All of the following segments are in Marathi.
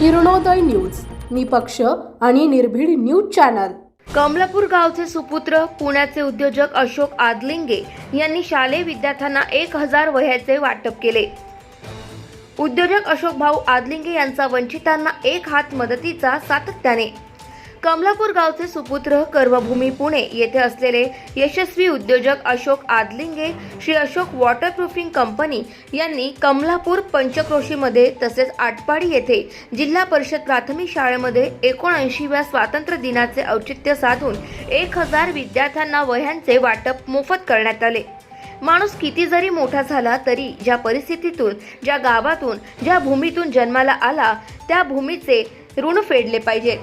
किरणोदय न्यूज निपक्ष आणि निर्भीड न्यूज चॅनल. कमलापूर गावचे सुपुत्र पुण्याचे उद्योजक अशोक आदलिंगे यांनी शालेय विद्यार्थ्यांना एक हजार वह्याचे वाटप केले. उद्योजक अशोक भाऊ आदलिंगे यांचा वंचितांना एक हात मदतीचा सातत्याने कमलापूर गावचे सुपुत्र कर्मभूमी पुणे येथे असलेले यशस्वी उद्योजक अशोक आदलिंगे श्री अशोक वॉटरप्रूफिंग कंपनी यांनी कमलापूर पंचक्रोशीमध्ये तसेच आटपाडी येथे जिल्हा परिषद प्राथमिक शाळेमध्ये एकोणऐंशीव्या स्वातंत्र्य दिनाचे औचित्य साधून एक हजार विद्यार्थ्यांना वह्यांचे वाटप मोफत करण्यात आले. माणूस किती जरी मोठा झाला तरी ज्या परिस्थितीतून ज्या गावातून ज्या भूमीतून जन्माला आला त्या भूमीचे ऋण फेडले पाहिजे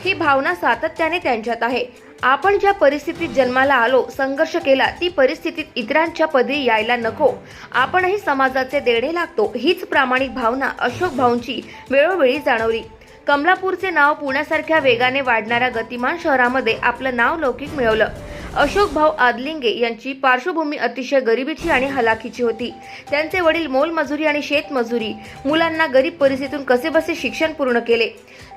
ही भावना सातत्याने त्यांच्यात आहे. आपण ज्या परिस्थितीत जन्माला आलो संघर्ष केला ती परिस्थितीत इतरांच्या पदरी यायला नको. आपणही समाजाचे देणे लागतो हीच प्रामाणिक भावना अशोक भाऊंची वेळोवेळी जाणवली. कमलापूरचे नाव पुण्यासारख्या वेगाने वाढणाऱ्या गतिमान शहरामध्ये आपलं नाव लौकिक मिळवलं. अशोक भाऊ आदलिंगे यांची पार्श्वभूमी अतिशय गरिबीची आणि हलाखीची होती. त्यांचे वडील मोलमजुरी आणि शेतमजुरी. मुलांना गरीब परिस्थितीतून कसेबसे शिक्षण पूर्ण केले?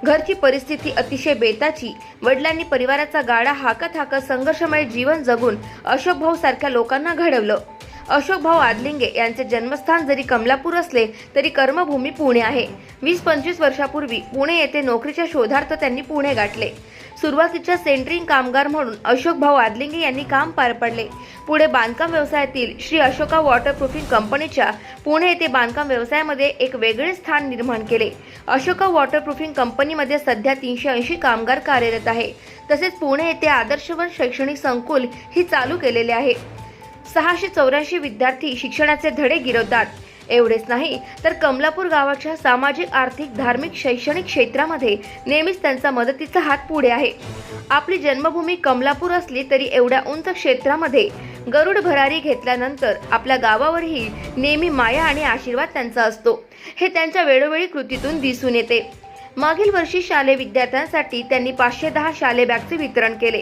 घरची परिस्थिती अतिशय बेताची. वडिलांनी परिवाराचा गाडा हाकत हाकत संघर्षमय जीवन जगून अशोक भाऊ सारख्या लोकांना घडवलं. अशोक भाऊ आदलिंगे यांचे जन्मस्थान जरी कमलापूर असले तरी कर्मभूमी पुणे आहे. वीस पंचवीस वर्षापूर्वी पुणे येथे नोकरीच्या शोधार्थ त्यांनी पुणे गाठले. सुरुवातीच्या सेंट्रिंग कामगार म्हणून अशोक भाऊ आदलिंगे यांनी काम पार पडले. पुढे बांधकाम व्यवसायातील श्री अशोका वॉटरप्रूफिंग कंपनीच्या पुणे येथे बांधकाम व्यवसायामध्ये एक वेगळे स्थान निर्माण केले. अशोका वॉटरप्रूफिंग कंपनीमध्ये सध्या तीनशे ऐंशी कामगार कार्यरत आहे. तसेच पुणे येथे आदर्शवन शैक्षणिक संकुल ही चालू केलेले आहे. सहाशे चौऱ्याऐंशी विद्यार्थी शिक्षणाचे धडे गिरवतात. एवढेच नाही तर कमलापूर गावाच्या सामाजिक आर्थिक धार्मिक शैक्षणिक क्षेत्रामध्ये नेहमीच त्यांचा मदतीचा हात पुढे आहे. आपली जन्मभूमी कमलापूर असली तरी एवढ्या उंच क्षेत्रामध्ये गरुड भरारी घेतल्यानंतर आपल्या गावावरही नेहमी माया आणि आशीर्वाद त्यांचा असतो. हे त्यांच्या वेळोवेळी कृतीतून दिसून येते. मागील वर्षी शालेय विद्यार्थ्यांसाठी त्यांनी पाचशे दहा शालेय बॅगचे वितरण केले.